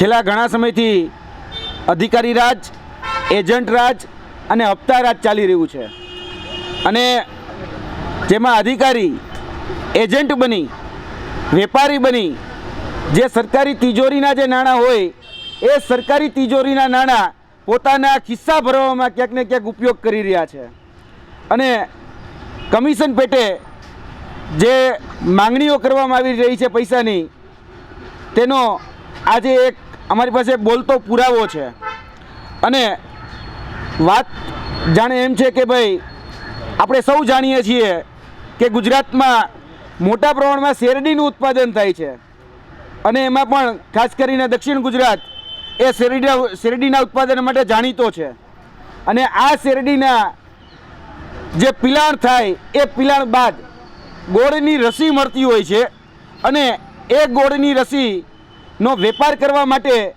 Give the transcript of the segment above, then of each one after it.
છેલ્લા ઘણા સમયથી અધિકારી રાજ, એજન્ટ રાજ અને હપ્તા રાજ ચાલી રહ્યું છે. અને જેમાં અધિકારી, એજન્ટ બની, વેપારી બની, જે સરકારી તિજોરીના જે નાણાં હોય, એ સરકારી તિજોરીના નાણાં પોતાના ખિસ્સા ભરવામાં ક્યાંક ને ક્યાંક ઉપયોગ કરી રહ્યા છે. અને કમિશન પેટે જે માંગણીઓ કરવામાં આવી રહી છે પૈસાની, તેનો આજે એક અમારી પાસે બોલતો પુરાવો છે. અને વાત જાણે એમ છે કે ભાઈ, આપણે સૌ જાણીએ છીએ કે ગુજરાતમાં મોટા પ્રમાણમાં શેરડીનું ઉત્પાદન થાય છે. અને એમાં પણ ખાસ કરીને દક્ષિણ ગુજરાત એ શેરડીના શેરડીના ઉત્પાદન માટે જાણીતો છે. અને આ શેરડીના જે પિલાણ થાય, એ પિલાણ બાદ ગોળની રસી મળતી હોય છે. અને એ ગોળની રસીનો વેપાર કરવા માટે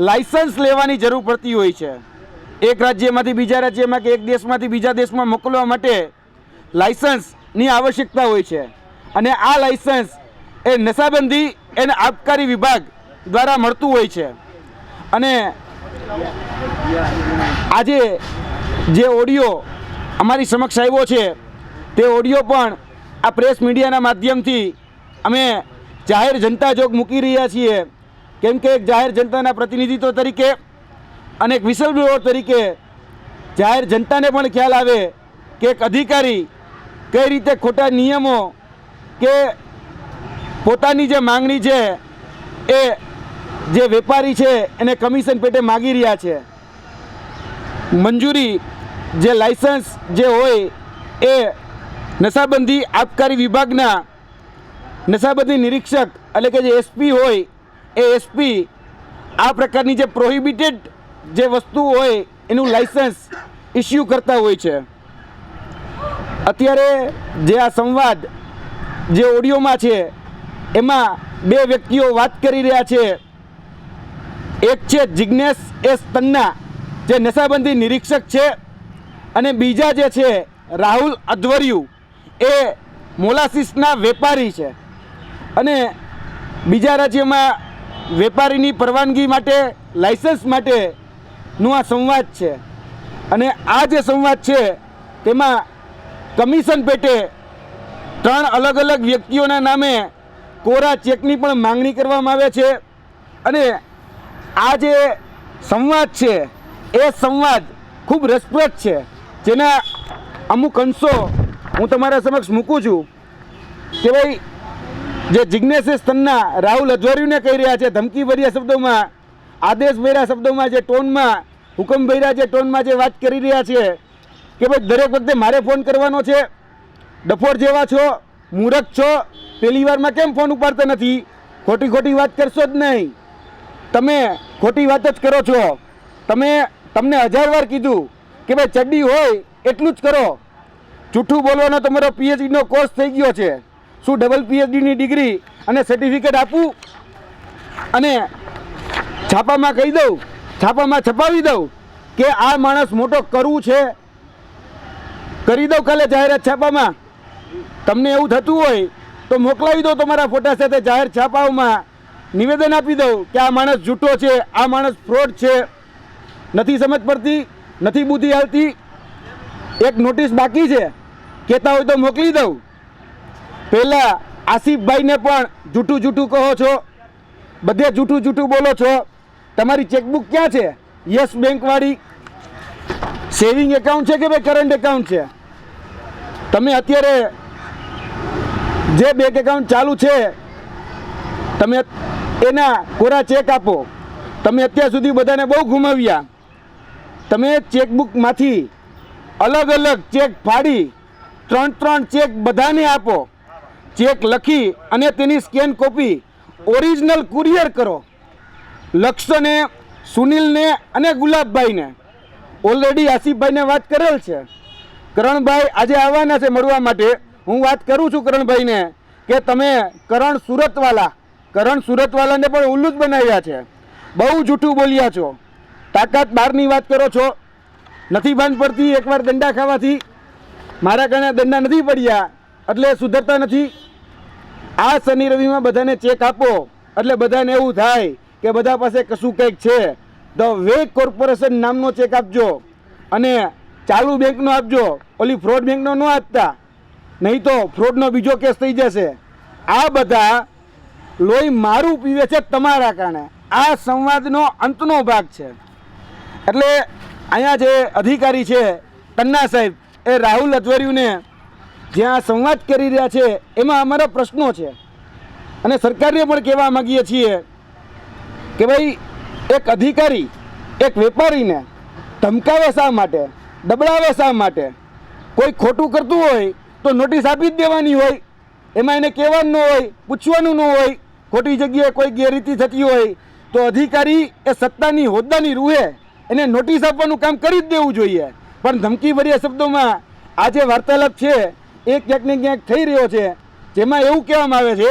લાયસન્સ લેવાની જરૂર પડતી હોય છે. એક રાજ્યમાંથી બીજા રાજ્યમાં કે એક દેશમાંથી બીજા દેશમાં મોકલવા માટે લાયસન્સની આવશ્યકતા હોય છે. અને આ લાયસન્સ એ નશાબંધી એને આબકારી વિભાગ દ્વારા મળતું હોય છે. અને આજે જે ઓડિયો અમારી સમક્ષ આવ્યો છે, તે ઓડિયો પણ આ પ્રેસ મીડિયાના માધ્યમથી અમે જાહેર જનતા જોગ મૂકી રહ્યા છીએ. કેમ કે એક જાહેર જનતાના પ્રતિનિધિત્વ તરીકે અને એક વિસલ બ્લોઅર તરીકે જાહેર જનતાને પણ ખ્યાલ આવે કે એક અધિકારી કઈ રીતે ખોટા નિયમો કે પોતાની જે માંગણી છે એ જે વેપારી છે એને કમિશન પેટે માગી રહ્યા છે. મંજૂરી જે લાયસન્સ જે હોય એ નશાબંધી આબકારી વિભાગના નશાબંધી નિરીક્ષક એટલે કે જે એસપી હોય એ એસપી આ પ્રકારની જે પ્રોહિબિટેડ જે વસ્તુ હોય, એનું લાઇસન્સ ઇસ્યુ કરતા હોય છે. અત્યારે જે આ સંવાદ જે ઓડિયોમાં છે, એમાં બે વ્યક્તિઓ વાત કરી રહ્યા છે. એક છે જિજ્ઞેશ એસ તન્ના, જે નશાબંધી નિરીક્ષક છે, અને બીજા જે છે રાહુલ અધ્વર્યુ, એ મોલાસિસના વેપારી છે. અને બીજા રાજ્યમાં વેપારીની પરવાનગી માટે લાઇસન્સ માટેનું આ સંવાદ છે. અને આ જે સંવાદ છે, તેમાં કમિશન પેટે ત્રણ અલગ અલગ વ્યક્તિઓના નામે કોરા ચેકની પણ માંગણી કરવામાં આવે છે. અને આ જે સંવાદ છે, એ સંવાદ ખૂબ રસપ્રદ છે. જેના અમુક અંશો હું તમારા સમક્ષ મૂકું છું. કે ભાઈ જે જિજ્ઞેશ સ્તનના રાહુલ અજવારીને કહી રહ્યા છે ધમકીભર્યા શબ્દોમાં આદેશભર્યા શબ્દોમાં જે ટોનમાં હુકમભર્યા જે ટોનમાં જે વાત કરી રહ્યા છે, કે ભાઈ દરેક વખતે મારે ફોન કરવાનો છે, ડફોર જેવા છો, મૂરખ છો, પહેલી વારમાં કેમ ફોન ઉપાડતા નથી? ખોટી ખોટી વાત કરશો જ નહીં. તમે ખોટી વાત જ કરો છો. તમે, તમને હજાર વાર કીધું કે ભાઈ ચડ્ડી હોય એટલું જ કરો. જૂઠું બોલવાનો તમારો પીએચડીનો કોર્સ થઈ ગયો છે. શું ડબલ પીએચડીની ડિગ્રી અને સર્ટિફિકેટ આપું? અને છાપામાં કહી દઉં, છાપામાં છપાવી દઉં કે આ માણસ મોટો કરવું છે? કરી દઉં કાલે જાહેરાત છાપામાં. તમને એવું થતું હોય તો મોકલાવી દો તમારા ફોટા સાથે જાહેર છાપાઓમાં. નિવેદન આપી દઉં કે આ માણસ જૂઠો છે, આ માણસ ફ્રોડ છે. નથી સમજ પડતી, નથી બુદ્ધિ આવતી એક નોટિસ બાકી છે. કહેતા હોય તો મોકલી દઉં. પહેલાં આસિફભાઈને પણ જૂઠું જૂઠું કહો છો. બધે જૂઠું જૂઠું બોલો છો. તમારી ચેકબુક ક્યાં છે? યસ બેંકવાળી સેવિંગ એકાઉન્ટ છે કે ભાઈ કરંટ એકાઉન્ટ છે? તમે અત્યારે જે બેંક એકાઉન્ટ ચાલુ છે, તમે એના કોરા ચેક આપો. તમે અત્યાર સુધી બધાને બહુ ગુમાવ્યા. તમે ચેકબુકમાંથી અલગ અલગ ચેક ફાડી ત્રણ ત્રણ ચેક બધાને આપો. ચેક લખી અને તેની સ્કેન કોપી ઓરિજિનલ કુરિયર કરો. લક્ષ્યને સુનિલને અને ગુલાબભાઈને. ઓલરેડી આસિફભાઈને વાત કરેલ છે. કરણભાઈ આજે આવવાના છે મળવા માટે. હું વાત કરું છું કરણભાઈને કે તમે કરણ સુરતવાલા, કરણ સુરતવાલાને પણ ઉલ્લુ જ બનાવ્યા છે. બહુ જૂઠું બોલ્યા છો. તાકાત બહારની વાત કરો છો. નથી બંધ પડતી, એકવાર દંડા ખાવાથી. મારા કારણે દંડા નથી પડ્યા, એટલે સુધરતા નથી. આ શનિ રવિમાં બધાને ચેક આપો. એટલે બધાને એવું થાય કે બધા પાસે કશું કંઈક છે. ધ વે કોર્પોરેશન નામનો ચેક આપજો. અને ચાલુ બેંકનો આપજો. ઓલી ફ્રોડ બેંકનો ન આપતા. નહીં તો ફ્રોડનો બીજો કેસ થઈ જશે. આ બધા લોહી મારું પીવે છે તમારા કારણે. આ સંવાદનો અંતનો ભાગ છે. એટલે અહીંયા જે અધિકારી છે તન્ના સાહેબ, એ રાહુલ અજવરીને જ્યાં સંવાદ કરી રહ્યા છે, એમાં અમારા પ્રશ્નો છે. અને સરકારને પણ કહેવા માગીએ છીએ કે ભાઈ, એક અધિકારી, એક વેપારીને ધમકાવે શા માટે, દબડાવે શા માટે? કોઈ ખોટું કરતું હોય તો નોટિસ આપી જ દેવાની હોય, એમાં એને કહેવાનું ન હોય, પૂછવાનું ન હોય, ખોટી જગ્યાએ કોઈ ગેરરીતિ થતી હોય, તો અધિકારી એ સત્તાની હોદ્દાની રૂહે એને નોટિસ આપવાનું કામ કરી જ દેવું જોઈએ. પણ ધમકીભર્યા શબ્દોમાં આ જે વાર્તાલાપ છે એ ક્યાંક ક્યાંક થઈ રહ્યો છે, જેમાં એવું કહેવામાં આવે છે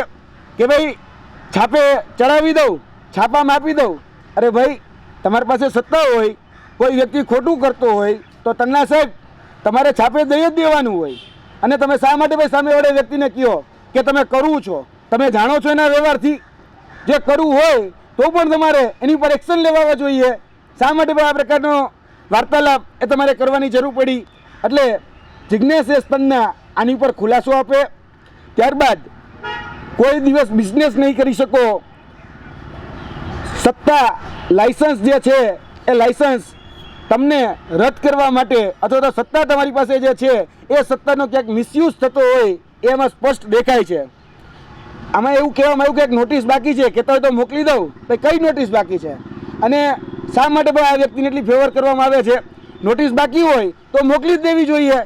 કે ભાઈ, છાપે ચડાવી દઉં, છાપામાં આપી દઉં. અરે ભાઈ, તમારી પાસે સત્તા હોય, કોઈ વ્યક્તિ ખોટું કરતો હોય, તો તન્ના સાહેબ, તમારે છાપે દઈ જ દેવાનું હોય. અને તમે શા માટે ભાઈ સામેવાળા વ્યક્તિને કહો કે તમે કરવું છો? તમે જાણો છો એના વ્યવહારથી? જે કરવું હોય, તો પણ તમારે એની પર એક્શન લેવા જોઈએ. શા માટે ભાઈ આ પ્રકારનો વાર્તાલાપ એ તમારે કરવાની જરૂર પડી? એટલે જિજ્ઞેશ સ્તનના આની પર ખુલાસો આપે. ત્યારબાદ કોઈ દિવસ બિઝનેસ નહીં કરી શકો. સત્તા લાયસન્સ જે છે, એ લાયસન્સ તમને રદ કરવા માટે અથવા તો સત્તા તમારી પાસે જે છે, એ સત્તાનો ક્યાંક મિસયુઝ થતો હોય એ એમાં સ્પષ્ટ દેખાય છે. આમાં એવું કહેવામાં આવ્યું કે એક નોટિસ બાકી છે, કહેતા હોય તો મોકલી દઉં તો કઈ નોટિસ બાકી છે? અને શા માટે પણ આ વ્યક્તિને એટલી ફેવર કરવામાં આવે છે? નોટિસ બાકી હોય તો મોકલી જ દેવી જોઈએ.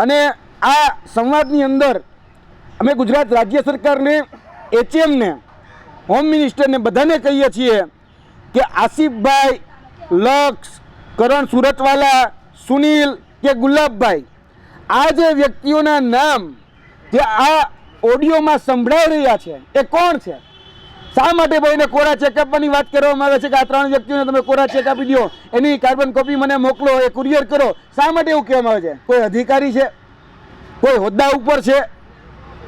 અને આ સંવાદની અંદર અમે ગુજરાત રાજ્ય સરકારને, એચએમને, હોમ મિનિસ્ટરને બધાને કહીએ છીએ કે આસિફભાઈ, લક્ષ, કરણ સુરતવાલા, સુનિલ કે ગુલાબભાઈ, આ જે વ્યક્તિઓના નામ જે આ ઓડિયોમાં સંભળાઈ રહ્યા છે, એ કોણ છે? શા માટે ભાઈને કોરા ચેકઅપની વાત કરવામાં આવે છે કે આ ત્રણ વ્યક્તિઓને તમે કોરા ચેક આપી દો એની કાર્બન કોપી મને મોકલો, એ કુરિયર કરો. શા માટે એવું કહેવામાં આવે છે? કોઈ અધિકારી છે? કોઈ હોદ્દા ઉપર છે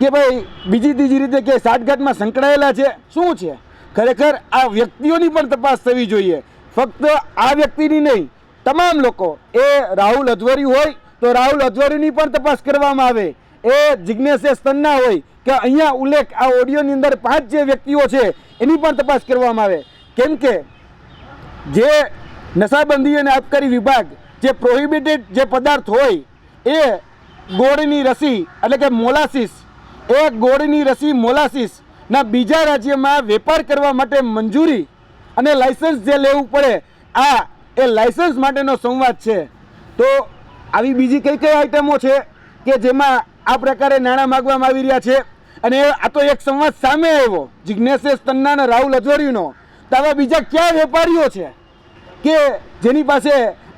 કે ભાઈ બીજી ત્રીજી રીતે કે સાઠગાંઠમાં સંકળાયેલા છે? શું છે? ખરેખર આ વ્યક્તિઓની પણ તપાસ થવી જોઈએ. ફક્ત આ વ્યક્તિની નહીં, તમામ લોકો. એ રાહુલ અધવરી હોય તો રાહુલ અધવરીની પણ તપાસ કરવામાં આવે. એ જિજ્ઞેશ સ્તનના હોય કે અહીંયા ઉલ્લેખ આ ઓડિયોની અંદર પાંચ જે વ્યક્તિઓ છે એની પણ તપાસ કરવામાં આવે. કેમ કે જે નશાબંધી અને આબકારી વિભાગ, જે પ્રોહિબિટેડ જે પદાર્થ હોય, એ ગોળની રસી, એટલે કે મોલાસિસ. એ ગોળની રસી મોલાસિસના બીજા રાજ્યમાં વેપાર કરવા માટે મંજૂરી અને લાયસન્સ જે લેવું પડે, આ એ લાયસન્સ માટેનો સંવાદ છે. તો આવી બીજી કઈ કઈ આઈટમો છે કે જેમાં આ પ્રકારે નાણાં માગવામાં આવી રહ્યા છે? અને આ તો એક સંવાદ સામે આવ્યો જિજ્ઞેશ તન્ના અને રાહુલ અજવરીનો તો આવા બીજા ક્યાં વેપારીઓ છે? કે જેની પાસે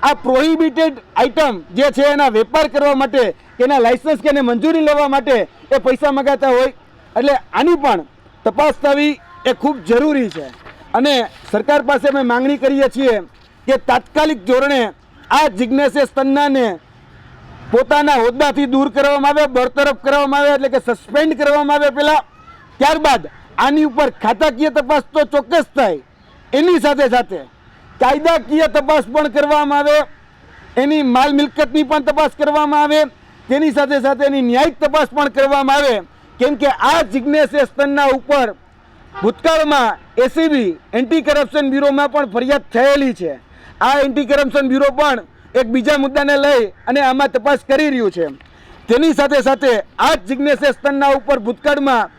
આ પ્રોહિબિટેડ આઇટમ જે છે એના વેપાર કરવા માટે કે એના લાઇસન્સ કે એને મંજૂરી લેવા માટે એ પૈસા મગાતા હોય. એટલે આની પણ તપાસ થવી એ ખૂબ જરૂરી છે. અને સરકાર પાસે અમે માંગણી કરીએ છીએ કે તાત્કાલિક ધોરણે આ જિજ્ઞેશે સ્તન્નાને પોતાના હોદ્દાથી દૂર કરવામાં આવે, બરતરફ કરવામાં આવે, એટલે કે સસ્પેન્ડ કરવામાં આવે પહેલાં. ત્યારબાદ આની ઉપર ખાતાકીય તપાસ તો ચોક્કસ થાય. એની સાથે સાથે કાયદાકીય તપાસ પણ કરવામાં આવે, એની માલ મિલકતની પણ તપાસ કરવામાં આવે, તેની સાથે સાથે એની ન્યાયિક તપાસ પણ કરવામાં આવે. કેમ કે આ જિજ્ઞેશ સ્તનના ઉપર ભૂતકાળમાં એસીબી એન્ટી કરપ્શન બ્યુરોમાં પણ ફરિયાદ થયેલી છે. આ એન્ટી કરપ્શન બ્યુરો પણ એક બીજા મુદ્દાને લઈ અને આમાં તપાસ કરી રહ્યું છે. તેની સાથે સાથે આ જિજ્ઞેશ સ્તનના ઉપર ભૂતકાળમાં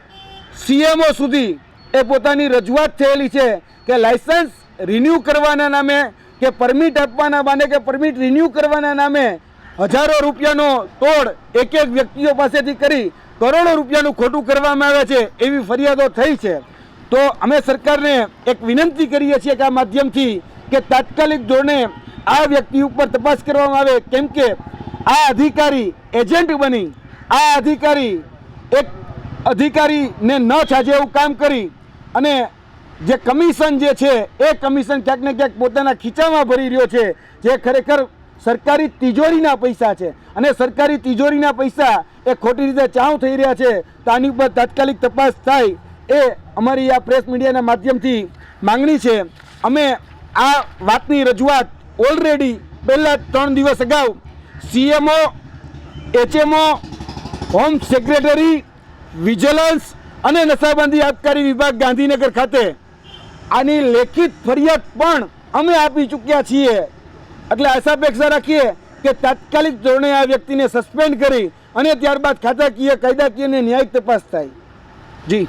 સીએમઓ સુધી એ પોતાની રજૂઆત થયેલી છે કે લાયસન્સ રિન્યૂ કરવાના નામે કે પરમિટ આપવાના બાને કે પરમિટ રિન્યૂ કરવાના નામે હજારો રૂપિયાનો તોડ એક એક વ્યક્તિઓ પાસેથી કરી કરોડો રૂપિયાનું ખોટું કરવામાં આવે છે એવી ફરિયાદો થઈ છે. તો અમે સરકારને એક વિનંતી કરીએ છીએ કે આ માધ્યમથી કે તાત્કાલિક ધોરણે આ વ્યક્તિ ઉપર તપાસ કરવામાં આવે. કેમ કે આ અધિકારી એજન્ટ બની. આ અધિકારી એક અધિકારીને ન છાજે એવું કામ કરી અને જે કમિશન જે છે, એ કમિશન ક્યાંક ને ક્યાંક પોતાના ખીચામાં ભરી રહ્યો છે, જે ખરેખર સરકારી તિજોરીના પૈસા છે. અને સરકારી તિજોરીના પૈસા એ ખોટી રીતે ચાઉ થઈ રહ્યા છે, તો આની ઉપર તાત્કાલિક તપાસ થાય એ અમારી આ પ્રેસ મીડિયાના માધ્યમથી માંગણી છે. અમે આ વાતની રજૂઆત ઓલરેડી પહેલાં ત્રણ દિવસ અગાઉ CMO, HMO, home secretary, vigilance અને નશાબંધી આબકારી વિભાગ ગાંધીનગર ખાતે આની લેખિત ફરિયાદ પણ અમે આપી ચૂક્યા છીએ. એટલે આશાપેક્ષા રાખીએ કે તાત્કાલિક ધોરણે આ વ્યક્તિને સસ્પેન્ડ કરી અને ત્યારબાદ ખાતાકીય કાયદાકીય અને ન્યાયિક તપાસ થાય. જી.